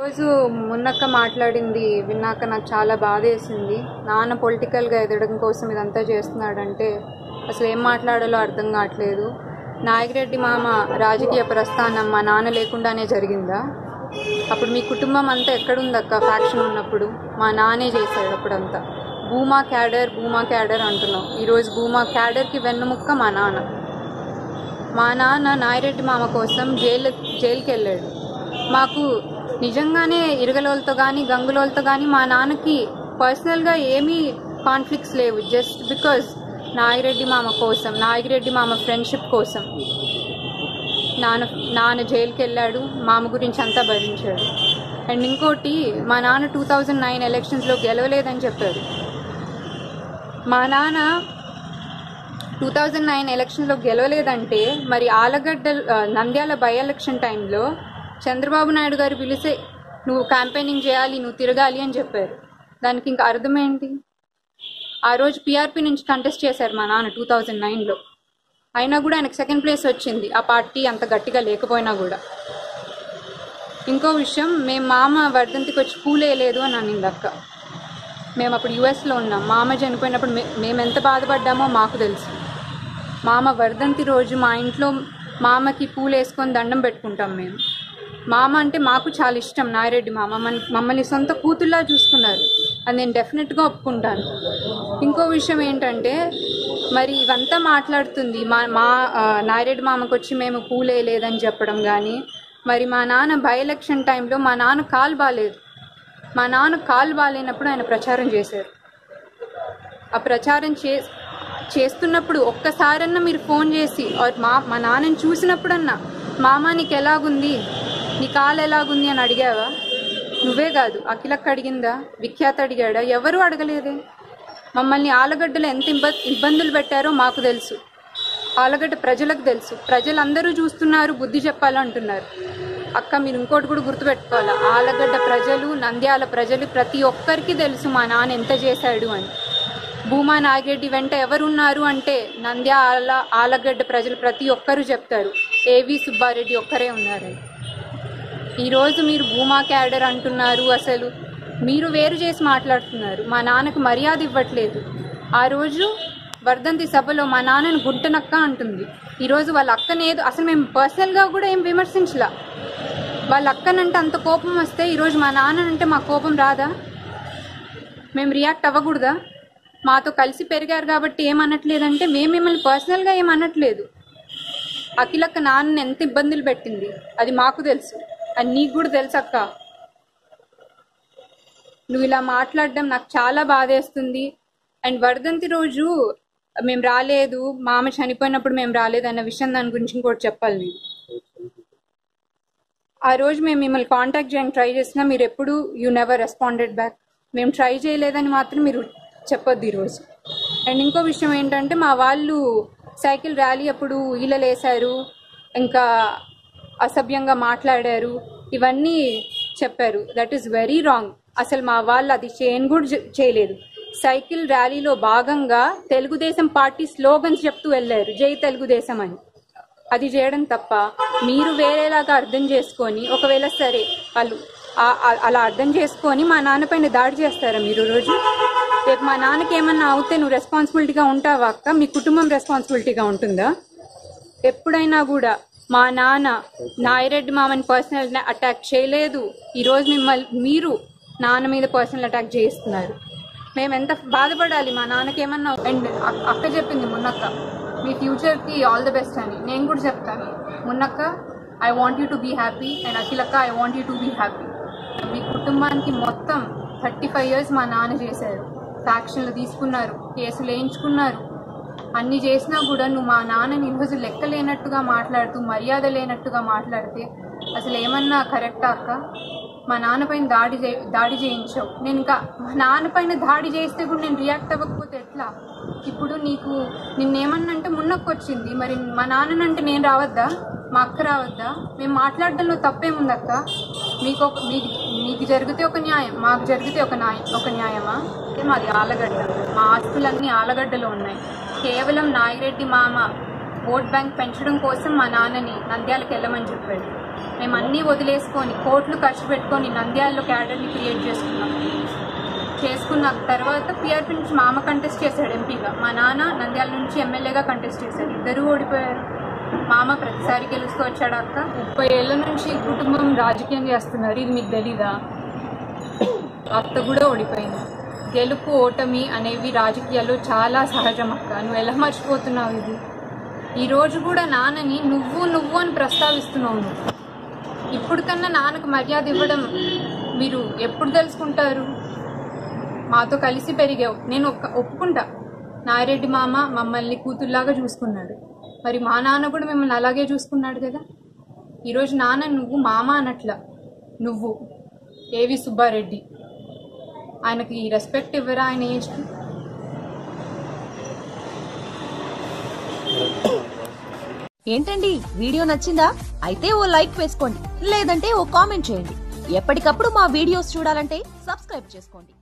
రోజు మున్నక్క మాట్లాడింది విన్నాక నాకు చాలా బాధ వేసింది. నాన్న పొలిటికల్గా ఎదగడం కోసం ఇదంతా చేస్తున్నాడంటే అసలు ఏం మాట్లాడాలో అర్థం కావట్లేదు. నాయకిరెడ్డి మామ రాజకీయ ప్రస్థానం మా నాన్న లేకుండానే జరిగిందా? అప్పుడు మీ కుటుంబం అంతా ఎక్కడుందక్క? ఫ్యాక్షన్ ఉన్నప్పుడు మా నాన్నే చేశాడు అప్పుడంతా. భూమా క్యాడర్ భూమా క్యాడర్ అంటున్నాం. ఈరోజు భూమా క్యాడర్కి వెన్నుముక్క మా నాన్న. మా నాన్న నాయిరెడ్డి మామ కోసం జైలు జైలుకి వెళ్ళాడు మాకు నిజంగానే ఇరగలోలతో కానీ గంగులోలతో కానీ మా నాన్నకి పర్సనల్గా ఏమీ కాన్ఫ్లిక్ట్స్ లేవు. జస్ట్ బికాజ్ నాగిరెడ్డి మామ కోసం నాగిరెడ్డి మామ ఫ్రెండ్షిప్ కోసం. నాన్న నాన్న జైలుకి వెళ్ళాడు మామ గురించి అంతా భరించాడు. అండ్ ఇంకోటి మా నాన్న టూ థౌజండ్ నైన్ ఎలక్షన్స్లో గెలవలేదని చెప్పారు మా నాన్న టూ థౌజండ్ నైన్ ఎలక్షన్లో గెలవలేదంటే మరి ఆలగడ్డ నంద్యాల బై ఎలక్షన్ టైంలో చంద్రబాబు నాయుడు గారు పిలిస్తే నువ్వు క్యాంపెయినింగ్ చేయాలి నువ్వు తిరగాలి అని చెప్పారు. దానికి ఇంకా అర్థం ఏంటి ఆ రోజు పీఆర్పీ నుంచి కంటెస్ట్ చేశారు మా నాన్న టూ థౌజండ్ నైన్లో అయినా కూడా ఆయనకు సెకండ్ ప్లేస్ వచ్చింది. ఆ పార్టీ అంత గట్టిగా లేకపోయినా కూడా. ఇంకో విషయం మేము మామ వర్ధంతికి వచ్చి పూలేయలేదు అని అనింది అక్క. మేము అప్పుడు యుఎస్లో ఉన్నాం. మామ చనిపోయినప్పుడు మేము ఎంత బాధపడ్డామో మాకు తెలుసు. మామ వర్ధంతి రోజు మా ఇంట్లో మామకి పూలు వేసుకొని దండం పెట్టుకుంటాం మేము. మామ అంటే మాకు చాలా ఇష్టం నాయరెడ్డి మామ మన మమ్మల్ని సొంత కూతుల్లా చూసుకున్నారు. అది నేను డెఫినెట్గా ఒప్పుకుంటాను. ఇంకో విషయం ఏంటంటే మరి ఇవంతా మాట్లాడుతుంది. మా మా నాయరెడ్డి మామకు వచ్చి మేము పూలే లేదని చెప్పడం కానీ మరి మా నాన్న బై ఎలక్షన్ టైంలో మా నాన్న కాలు బాగాలేదు. మా నాన్న కాలు బాగాలేనప్పుడు ఆయన ప్రచారం చేశారు. ఆ ప్రచారం చే చేస్తున్నప్పుడు ఒక్కసారన్నా మీరు ఫోన్ చేసి మా మా నాన్నని చూసినప్పుడన్నా మామ నీకు ఎలాగుంది నీ కాలు ఎలాగుంది? అని అడిగావా? నువ్వే కాదు అఖిలక్క అడిగిందా? విఖ్యాత అడిగాడా? ఎవరు అడగలేదే. మమ్మల్ని ఆలగడ్డలో ఎంత ఇబ్బ ఇబ్బందులు పెట్టారో మాకు తెలుసు. ఆలగడ్డ ప్రజలకు తెలుసు. ప్రజలందరూ చూస్తున్నారు బుద్ధి చెప్పాలంటున్నారు. అక్క మీరు ఇంకోటి కూడా గుర్తుపెట్టుకోవాలి? ఆలగడ్డ ప్రజలు నంద్యాల ప్రజలు ప్రతి ఒక్కరికి తెలుసు మా నాన్న ఎంత చేశాడు అని. భూమా నాగిరెడ్డి వెంట ఎవరున్నారు అంటే నంద్యాల ఆలగడ్డ ప్రజలు ప్రతి ఒక్కరూ చెప్తారు. ఏవి సుబ్బారెడ్డి ఒక్కరే ఉన్నారు ఈరోజు మీరు భూమా క్యాడర్ అంటున్నారు అసలు. మీరు వేరు చేసి మాట్లాడుతున్నారు. మా నాన్నకు మర్యాద ఇవ్వట్లేదు. ఆ రోజు వర్ధంతి సభలో మా నాన్నను గుంటనక్క అంటుంది. ఈరోజు వాళ్ళ అక్కనేదో అసలు మేము పర్సనల్గా కూడా ఏం విమర్శించలా? వాళ్ళ అక్కనంటే అంత కోపం వస్తే ఈరోజు మా నాన్ననంటే మా కోపం రాదా? మేము రియాక్ట్ అవ్వకూడదా? మాతో కలిసి పెరిగారు కాబట్టి ఏమనట్లేదంటే మేము మిమ్మల్ని పర్సనల్గా ఏమనట్లేదు. అఖిలక్క నాన్న ఎంత ఇబ్బందులు పెట్టింది? అది మాకు తెలుసు. అది నీకు కూడా తెలుసు అక్క. నువ్వు ఇలా మాట్లాడడం నాకు చాలా బాధేస్తుంది. అండ్ వర్ధంతి రోజు మేము రాలేదు. మామ చనిపోయినప్పుడు మేము రాలేదు అన్న విషయం దాని గురించి ఇంకోటి చెప్పాలి నేను. ఆ రోజు మేము మిమ్మల్ని కాంటాక్ట్ చేయడానికి ట్రై చేసినా మీరు ఎప్పుడు యూ నెవర్ రెస్పాండెడ్ బ్యాక్ మేము ట్రై చేయలేదని మాత్రం మీరు చెప్పొద్దు ఈరోజు అండ్ ఇంకో విషయం ఏంటంటే మా వాళ్ళు సైకిల్ ర్యాలీ అప్పుడు ఈలలేశారు ఇంకా అసభ్యంగా మాట్లాడారు ఇవన్నీ చెప్పారు. దట్ ఈస్ వెరీ రాంగ్ అసలు మా వాళ్ళు అది చేయను కూడా చేయలేదు. సైకిల్ ర్యాలీలో భాగంగా తెలుగుదేశం పార్టీ స్లోగన్స్ చెప్తూ వెళ్ళారు జై తెలుగుదేశం అని. అది చేయడం తప్ప మీరు వేరేలాగా అర్థం చేసుకొని ఒకవేళ సరే వాళ్ళు అలా అర్థం చేసుకొని మా నాన్నపైన దాడి చేస్తారా మీరు రోజు? రేపు మా నాన్నకి ఏమన్నా అవుతే నువ్వు రెస్పాన్సిబిలిటీగా ఉంటావా అక్క? మీ కుటుంబం రెస్పాన్సిబిలిటీగా ఉంటుందా? ఎప్పుడైనా కూడా మా నాన్న నాయిరెడ్డి మామని పర్సనల్ అటాక్ చేయలేదు. ఈరోజు మిమ్మల్ని మీరు నాన్న మీద పర్సనల్ అటాక్ చేస్తున్నారు మేము ఎంత బాధపడాలి? మా నాన్నకి ఏమన్నా అండ్ అక్క చెప్పింది మున్నక్క మీ ఫ్యూచర్కి ఆల్ ది బెస్ట్ అని నేను కూడా చెప్తాను. మున్నక్క I want you to be happy and అఖిలక్క I want you to be happy మీ కుటుంబానికి మొత్తం థర్టీ ఫైవ్ ఇయర్స్ మా నాన్న చేశారు. ఫ్యాక్షన్లు తీసుకున్నారు కేసులు వేయించుకున్నారు. అన్ని చేసినా కూడా నువ్వు మా నాన్నని ఈరోజు లెక్క లేనట్టుగా మాట్లాడుతూ మర్యాద లేనట్టుగా మాట్లాడితే అసలు ఏమన్నా కరెక్టా అక్క? మా నాన్న పైన దాడి చే దాడి చేయించావు. నేను ఇంకా మా నాన్న పైన దాడి చేస్తే కూడా నేను రియాక్ట్ అవ్వకపోతే ఎట్లా? ఇప్పుడు నీకు నిన్నేమన్నంటే మున్నక్కొచ్చింది. మరి మా నాన్ననంటే నేను రావద్దా? మా అక్క రావద్దా? మేము మాట్లాడడంలో తప్పేముంది అక్క మీకు ఒక మీకు మీకు జరిగితే ఒక న్యాయం మాకు జరిగితే ఒక న్యాయం ఒక న్యాయమా? అంటే మాది ఆలగడ్డ. మా ఆస్తులన్నీ ఆలగడ్డలో ఉన్నాయి. కేవలం నాగిరెడ్డి మామ ఓట్ బ్యాంక్ పెంచడం కోసం మా నాన్నని నంద్యాలకు వెళ్ళమని చెప్పాడు. మేము అన్నీ వదిలేసుకొని కోట్లు ఖర్చు పెట్టుకొని నంద్యాలలో క్యాడర్ని క్రియేట్ చేసుకున్నాం. చేసుకున్న తర్వాత పిఆర్పి నుంచి మామ కంటెస్ట్ చేశాడు ఎంపీగా మా నాన్న నంద్యాల నుంచి ఎమ్మెల్యేగా కంటెస్ట్ చేశాడు ఇద్దరు ఓడిపోయారు. మామ ప్రతిసారి గెలుస్తూ వచ్చాడు అక్క. ముప్పై ఏళ్ళ నుంచి కుటుంబం రాజకీయం చేస్తున్నారు. ఇది మీకు తెలీదా? అత్త కూడా ఓడిపోయింది. గెలుపు ఓటమి అనేవి రాజకీయాల్లో చాలా సహజం అక్క. నువ్వు ఎలా మర్చిపోతున్నావు ఇది? ఈరోజు కూడా నాన్నని నువ్వు నువ్వు అని ప్రస్తావిస్తున్నావు నువ్వు. ఇప్పుడు కన్నా నాన్నకు మర్యాద ఇవ్వడం మీరు ఎప్పుడు తెలుసుకుంటారు? మాతో కలిసి పెరిగావు. నేను ఒక్క ఒప్పుకుంటా. నాయరెడ్డి మామ మమ్మల్ని కూతుర్లాగా చూసుకున్నాడు. మరి మా నాన్న కూడా మిమ్మల్ని అలాగే చూసుకున్నాడు కదా? ఈరోజు నాన్న నువ్వు మామ అనట్ల నువ్వు ఏవి సుబ్బారెడ్డి. ఆయనకి రెస్పెక్ట్ ఇవ్వరా ఆయన ఏజ్కి? ఏంటండి? వీడియో నచ్చిందా? అయితే ఓ లైక్ వేసుకోండి. లేదంటే ఓ కామెంట్ చేయండి. ఎప్పటికప్పుడు మా వీడియోస్ చూడాలంటే సబ్స్క్రైబ్ చేసుకోండి.